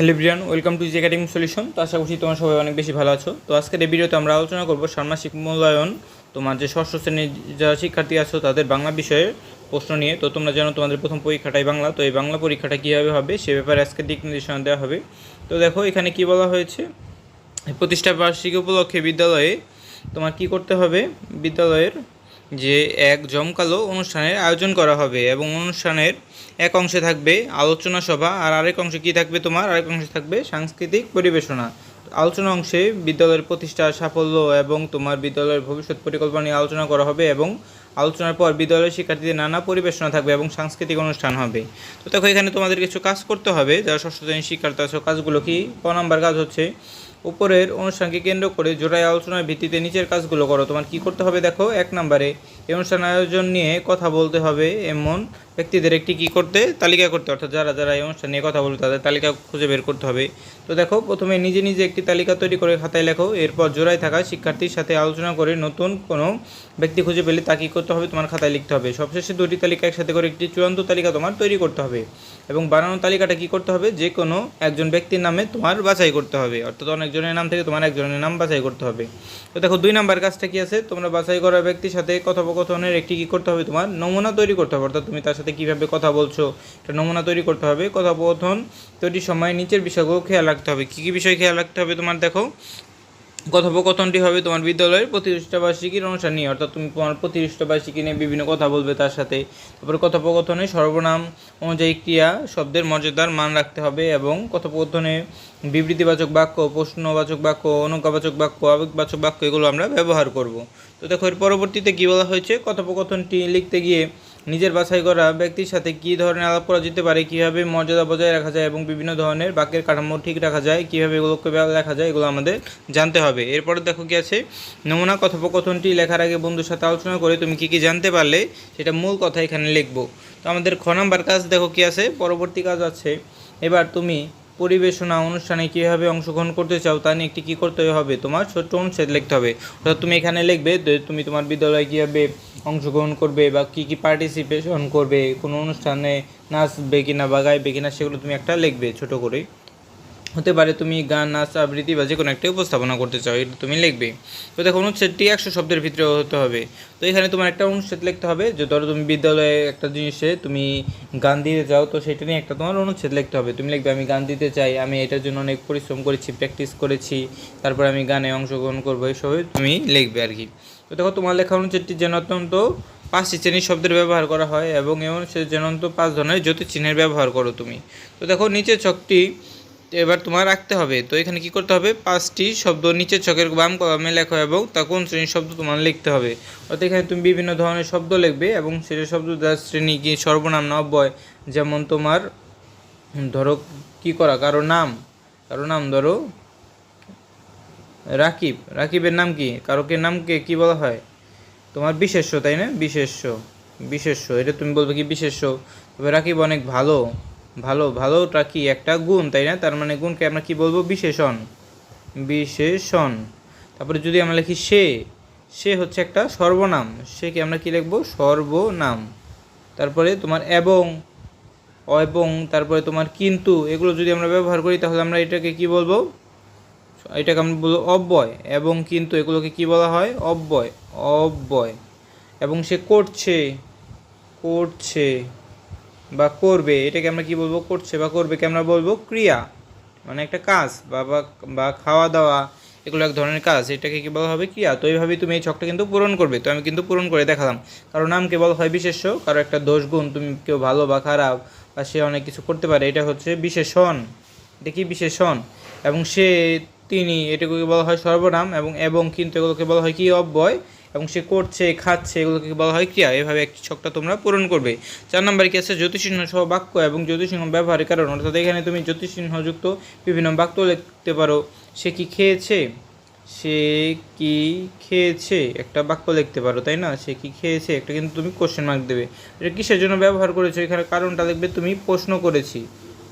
Hello Brian welcome to G academy solution. তো আশা করছি তোমার সবাই অনেক বেশি ভালো আছো। তো আজকের এই ভিডিওতে আমরা আলোচনা করব ষান্মাসিক মূল্যায়ন। তোমার যে ষষ্ঠ শ্রেণির যারা শিক্ষার্থী আছো, তাদের বাংলা বিষয়ে প্রশ্ন নিয়ে। তো তোমরা জানো তোমাদের প্রথম পরীক্ষাটাই বাংলা। তো এই বাংলা পরীক্ষাটা কীভাবে হবে, সে ব্যাপারে আজকে দিক নির্দেশনা দেওয়া হবে। তো দেখো, এখানে কি বলা হয়েছে? প্রতিষ্ঠা বার্ষিকী উপলক্ষে বিদ্যালয়ে তোমার কি করতে হবে? বিদ্যালয়ের যে এক জমকালো অনুষ্ঠানের আয়োজন করা হবে এবং অনুষ্ঠানের এক অংশে থাকবে আলোচনা সভা আর আরেক অংশে কি থাকবে তোমার? আরেক অংশে থাকবে সাংস্কৃতিক পরিবেশনা। আলোচনা অংশে বিদ্যালয়ের প্রতিষ্ঠা, সাফল্য এবং তোমার বিদ্যালয়ের ভবিষ্যৎ পরিকল্পনা নিয়ে আলোচনা করা হবে এবং আলোচনার পর বিদ্যালয়ের শিক্ষার্থীদের নানা পরিবেশনা থাকবে এবং সাংস্কৃতিক অনুষ্ঠান হবে। তো দেখো, এখানে তোমাদের কিছু কাজ করতে হবে। যারা ষষ্ঠ শ্রেণির শিক্ষার্থী আছে, কাজগুলো কি? ক নাম্বার কাজ হচ্ছে, উপরের অনুষ্ঠানকে কেন্দ্র করে জোড়ায় আলোচনার ভিত্তিতে নিচের কাজগুলো করো। তোমার কি করতে হবে দেখো, এক নম্বরে এই অনুষ্ঠান আয়োজন নিয়ে কথা বলতে হবে এমন ব্যক্তিদের একটি কি করতে তালিকা করতে, অর্থাৎ যারা যারা এই অনুষ্ঠান নিয়ে কথা বলবে তাদের তালিকা খুঁজে বের করতে হবে। তো দেখো, প্রথমে নিজে নিজে একটি তালিকা তৈরি করে খাতায় লেখো, এরপর জোড়ায় থাকা শিক্ষার্থীর সাথে আলোচনা করে নতুন কোনো ব্যক্তি খুঁজে পেলে তা কী করতে হবে তোমার খাতায় লিখতে হবে। সবশেষে দুটি তালিকা একসাথে করে একটি চূড়ান্ত তালিকা তোমার তৈরি করতে হবে। এবং বানানো তালিকাটা কি করতে হবে? যে কোনো একজন ব্যক্তির নামে তোমার বাছাই করতে হবে। অর্থাৎ অনেকজনের নাম থেকে তোমার একজনের নাম বাছাই করতে হবে। তো দেখো, দুই নাম্বার কাজটা কি আছে? তোমরা বাছাই করা ব্যক্তির সাথে কথোপকথনের একটি কি করতে হবে? তোমার নমুনা তৈরি করতে হবে। অর্থাৎ তুমি তার সাথে কীভাবে কথা বলছো, একটা নমুনা তৈরি করতে হবে। কথোপকথন তৈরির সময় নিচের বিষয়গুলো খেয়াল রাখতে হবে। কী কী বিষয় খেয়াল রাখতে হবে তোমার? দেখো কথোপকথনটি হবে তোমার বিদ্যালয়ের প্রতিষ্ঠা বার্ষিকীর অনুষ্ঠান নিয়ে, অর্থাৎ তুমি তোমার প্রতিষ্ঠা বার্ষিকী নিয়ে বিভিন্ন কথা বলবে তার সাথে। তারপরে কথোপকথনে সর্বনাম অনুযায়ী ক্রিয়া, শব্দের মর্যাদার মান রাখতে হবে এবং কথোপকথনে বিবৃতিবাচক বাক্য, প্রশ্নবাচক বাক্য, অনুজ্ঞাবাচক বাক্য, আবেগবাচক বাক্য, এগুলো আমরা ব্যবহার করব। তো দেখো, এর পরবর্তীতে কী বলা হয়েছে? কথোপকথনটি লিখতে গিয়ে নিজের বাছাই করা ব্যক্তির সাথে কী ধরনের আলাপ করা যেতে পারে, কীভাবে মর্যাদা বজায় রাখা যায় এবং বিভিন্ন ধরনের বাক্যের কাঠামো ঠিক রাখা যায়, কীভাবে এগুলোকে লেখা যায়, এগুলো আমাদের জানতে হবে। এরপরে দেখো কি আছে, নমুনা কথোপকথনটি লেখার আগে বন্ধুর সাথে আলোচনা করে তুমি কী কী জানতে পারলে সেটা মূল কথা এখানে লিখব। তো আমাদের খ নাম্বার কাজ দেখো কি আছে, পরবর্তী কাজ আছে। এবার তুমি পরিবেশনা অনুষ্ঠানে কীভাবে অংশগ্রহণ করতে চাও তা নিয়ে একটি কী করতে হবে? তোমার ছোট্ট অনুচ্ছেদ লিখতে হবে। অর্থাৎ তুমি এখানে লিখবে তুমি তোমার বিদ্যালয়ে কীভাবে অংশগ্রহণ করবে বা কী কী পার্টিসিপেশন করবে, কোনো অনুষ্ঠানে নাচবে কিনা বা গাইবে কিনা সেগুলো তুমি একটা লিখবে ছোট করে হতে পারে তুমি গান, নাচ, আবৃত্তি বা যে কোনো একটা উপস্থাপনা করতে চাও, এটা তুমি লিখবে। তো দেখো, অনুচ্ছেদটি একশো শব্দের ভিতরে হতে হবে। তো এখানে তোমার একটা অনুচ্ছেদ লিখতে হবে, যে ধরো তুমি বিদ্যালয়ে একটা জিনিসে তুমি গান দিতে চাও, তো সেটা নিয়ে একটা তোমার অনুচ্ছেদ লিখতে হবে। তুমি লিখবে, আমি গান দিতে চাই, আমি এটার জন্য অনেক পরিশ্রম করেছি, প্র্যাকটিস করেছি, তারপর আমি গানে অংশগ্রহণ করব, এসবে তুমি লিখবে আর কি। তো দেখো, তোমার লেখা অনুচ্ছেদটি যেন অত্যন্ত পাঁচটি শ্রেণির শব্দের ব্যবহার করা হয় এবং এমন সে যেন পাঁচ ধরনের জ্যোতি চিহ্নের ব্যবহার করো তুমি। তো দেখো, নিচের ছকটি এবার তোমার রাখতে হবে। তো এখানে কি করতে হবে? পাঁচটি শব্দ নিচের ছকের বাম কলমে লেখো এবং তা কোন শ্রেণির শব্দ তোমার লিখতে হবে? অর্থাৎ এখানে তুমি বিভিন্ন ধরনের শব্দ লিখবে এবং সেটা শব্দ যার শ্রেণি কি সর্বনাম নব্বয় যেমন তোমার, ধরো কি করা? কারও নাম। কারও নাম ধরো রাকিব। রাকিবের নাম কি? কারোকে নামকে কি বলা হয়? তোমার বিশেষ্য, তাই না? বিশেষ্য। বিশেষ্য, এটা তুমি বলবে কি বিশেষ্য? তবে রাকিব অনেক ভালো। ভালো, ভালোটা কি? একটা গুণ, তাই না? তার মানে গুণকে আমরা কি বলব? বিশেষণ। বিশেষণ। তারপরে যদি আমরা লিখি সে সে হচ্ছে একটা সর্বনাম। সেকে আমরা কি লিখব? সর্বনাম। তারপরে তোমার এবং এবং তারপরে তোমার কিন্তু, এগুলো যদি আমরা ব্যবহার করি, তাহলে আমরা এটাকে কি বলব? এটাকে আমরা বলব অব্যয়। এবং কিন্তু এগুলোকে কি বলা হয়? অব্যয়। অব্যয়। এবং সে করছে করছে। বা করবে, এটাকে আমরা কি বলব, করছে বা করবে কে আমরা বলব ক্রিয়া। মানে একটা কাজ বা, বা- খাওয়া দাওয়া, এগুলো এক ধরনের কাজ, এটাকে কি বলা হবে ক্রিয়া। তো এইভাবেই তুমি এই ছকটা কিন্তু পূরণ করবে। তো আমি কিন্তু পূরণ করে দেখালাম। কারও নামকে বলা হয় বিশেষ্য, কারও একটা দোষ গুণ, তুমি কেউ ভালো বা খারাপ, বা সে অনেক কিছু করতে পারে, এটা হচ্ছে বিশেষণ। এটা কি বিশেষণ? এবং সে, তিনি এটাকে বলা হয় সর্বনাম, এবং এবং কিন্তু এগুলোকে বলা হয় কি অব্যয় এবং সে করছে, খাচ্ছে, এগুলোকে বলা হয় ক্রিয়া? এভাবে একটি ছকটা তোমরা পূরণ করবে। চার নম্বরে কি আছে? জ্যোতিষিহ্ন সহ বাক্য এবং জ্যোতিষিহ্ন ব্যবহারের কারণ। অর্থাৎ এখানে তুমি জ্যোতিষিহ্নযুক্ত বিভিন্ন বাক্য লিখতে পারো। সে কি খেয়েছে? সে কি খেয়েছে? একটা বাক্য লিখতে পারো, তাই না? সে কি খেয়েছে? একটা কিন্তু তুমি কোশ্চেন মার্ক দেবে। এটা কিসের জন্য ব্যবহার করেছ? এখানে কারণটা লিখবে তুমি প্রশ্ন করেছি।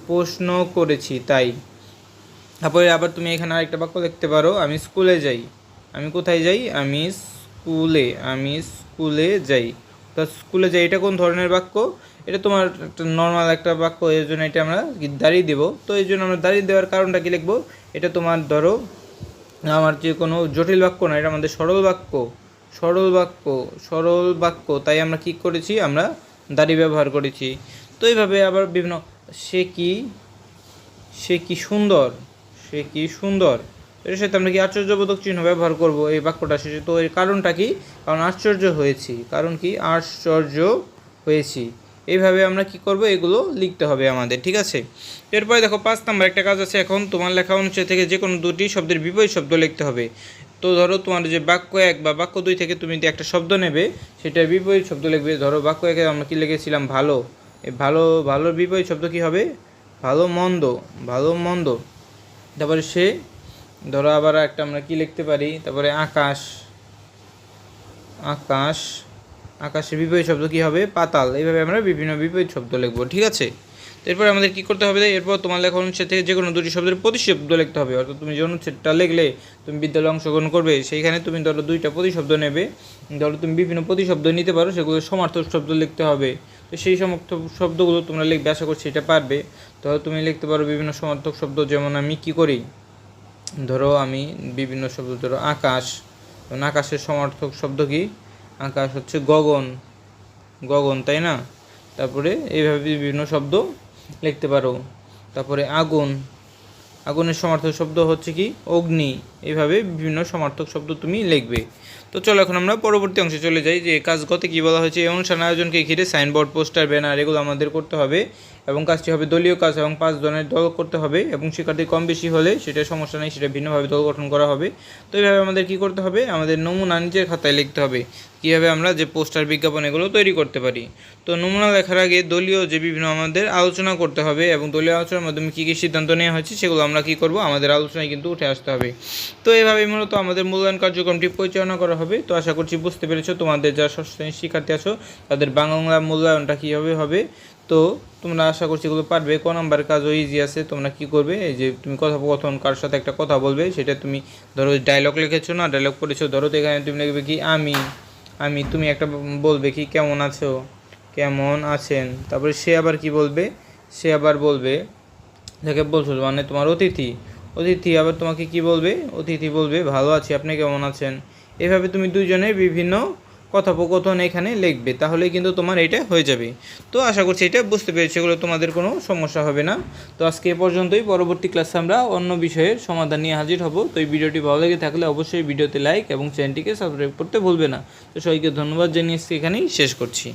প্রশ্ন করেছি, তাই। তারপরে আবার তুমি এখানে আরেকটা বাক্য লিখতে পারো। আমি স্কুলে যাই। আমি কোথায় যাই? আমি স্কুলে, আমি স্কুলে যাই। তা স্কুলে যাই, এটা কোন ধরনের বাক্য? এটা তোমার একটা নর্মাল একটা বাক্য, এর জন্য এটা আমরা দাঁড়িয়ে দেবো? তো এই জন্য আমরা দাঁড়িয়ে দেওয়ার কারণটা কি লিখব? এটা তোমার ধরো, আমার যে কোনো জটিল বাক্য না, এটা আমাদের সরল বাক্য। সরল বাক্য সরল বাক্য, তাই আমরা কি করেছি? আমরা দাড়ি ব্যবহার করেছি। তো এইভাবে আবার বিভিন্ন, সে কি সে কি সুন্দর, সে কি সুন্দর? এর সাথে আমরা কি আশ্চর্যবোধক চিহ্ন ব্যবহার করব? এই বাক্যটা শেষে তো এর কারণটা কি? কারণ আশ্চর্য হয়েছি। কারণ কি? আশ্চর্য হয়েছি। এইভাবে আমরা কি করব? এগুলো লিখতে হবে আমাদের, ঠিক আছে? এরপরে দেখো, পাঁচ নাম্বার একটা কাজ আছে এখন। তোমার লেখা অনুচ্ছেদ থেকে যে কোনো দুটি শব্দের বিপরীত শব্দ লিখতে হবে। তো ধরো তোমার যে বাক্য এক বা বাক্য দুই থেকে তুমি যে একটা শব্দ নেবে, সেটার বিপরীত শব্দ লিখবে। ধরো বাক্য একে আমরা কি লিখেছিলাম? ভালো। এই ভালো, ভালোর বিপরীত শব্দ কি হবে? ভালো, মন্দ। ভালো, মন্দ। তারপরে সে ধরো আবার একটা আমরা কি লিখতে পারি? তারপরে আকাশ। আকাশ। আকাশের বিপরীত শব্দ কি হবে? পাতাল। এইভাবে আমরা বিভিন্ন বিপরীত শব্দ লিখব, ঠিক আছে? তো এরপর আমাদের কি করতে হবে? এরপর তোমার লেখা অনুচ্ছেদ থেকে যে কোনো দুটি শব্দের প্রতিশব্দ লিখতে হবে। অর্থাৎ তুমি যে অনুচ্ছেদটা লিখলে, তুমি বিদ্যালয়ে অংশগ্রহণ করবে, সেইখানে তুমি ধরো দুইটা প্রতিশব্দ নেবে। ধরো তুমি বিভিন্ন প্রতিশব্দ নিতে পারো, সেগুলো সমার্থক শব্দ লিখতে হবে। তো সেই সমর্থক শব্দগুলো তোমরা লিখবে, আশা করছি এটা পারবে। ধরো তুমি লিখতে পারো বিভিন্ন সমার্থক শব্দ, যেমন আমি কি করি? ধরো আমি বিভিন্ন শব্দ, ধরো আকাশ। আকাশের সমার্থক শব্দ কি? আকাশ হচ্ছে গগন। গগন, তাই না? তারপরে এইভাবে বিভিন্ন শব্দ লিখতে পারো। তারপরে আগুন। আগুনের সমার্থক শব্দ হচ্ছে কি? অগ্নি। এইভাবে বিভিন্ন সমার্থক শব্দ তুমি লিখবে। তো চলো এখন আমরা পরবর্তী অংশে চলে যাই, যে কাজ গতে কী বলা হয়েছে। এই অনুষ্ঠান আয়োজনকে ঘিরে সাইনবোর্ড, পোস্টার, ব্যানার এগুলো আমাদের করতে হবে এবং কাজটি হবে দলীয় কাজ এবং পাঁচ জনের দল করতে হবে এবং শিক্ষার্থী কম বেশি হলে সেটা সমস্যা নেই, সেটা ভিন্নভাবে দল গঠন করা হবে। তো এইভাবে আমাদের কি করতে হবে? আমাদের নমুনা নিজের খাতায় লিখতে হবে। কীভাবে আমরা যে পোস্টার, বিজ্ঞাপন এগুলো তৈরি করতে পারি? তো নমুনা লেখার আগে দলীয় যে বিভিন্ন আমাদের আলোচনা করতে হবে এবং দলীয় আলোচনার মাধ্যমে কী কী সিদ্ধান্ত নেওয়া হয়েছে সেগুলো আমরা কী করব? আমাদের আলোচনায় কিন্তু উঠে আসতে হবে। তো এভাবে মূলত আমাদের মূল্যায়ন কার্যক্রমটি পরিচালনা করা হবে। তো আশা করছি বুঝতে পেরেছ, তোমাদের যারা ষষ্ঠ শ্রেণির শিক্ষার্থী আছো, তাদের বাংলা মূল্যায়নটা কীভাবে হবে? তো তোমরা আশা করছি এগুলো পারবে। ক নাম্বার কাজও ইজি আছে, তোমরা কি করবে? এই যে তুমি কথোপকথন কার সাথে একটা কথা বলবে, সেটা তুমি ধরো ডায়লগ লিখেছো না ডায়লগ পড়েছো, ধরো তো এখানে তুমি লিখবে কি, আমি আমি, তুমি একটা বলবে কি, কেমন আছো? কেমন আছেন? তারপরে সে আবার কি বলবে? সে আবার বলবে যাকে বলছো মানে তোমার অতিথি। অতিথি আবার তোমাকে কি বলবে? অতিথি বলবে, ভালো আছি, আপনি কেমন আছেন? এভাবে তুমি দুইজনের বিভিন্ন কথোপকথন এখানে লিখবে, তাহলে কিন্তু তোমার এটা হয়ে যাবে। তো আশা করছি এটা বুঝতে পেরেছি, এগুলো তোমাদের কোনো সমস্যা হবে না। তো আজকে এ পর্যন্তই, পরবর্তী ক্লাসে আমরা অন্য বিষয়ের সমাধান নিয়ে হাজির হব। তো এই ভিডিওটি ভালো লেগে থাকলে অবশ্যই ভিডিওতে লাইক এবং চ্যানেলটিকে সাবস্ক্রাইব করতে ভুলবে না। তো সবাইকে ধন্যবাদ জানিয়ে এখানেই শেষ করছি।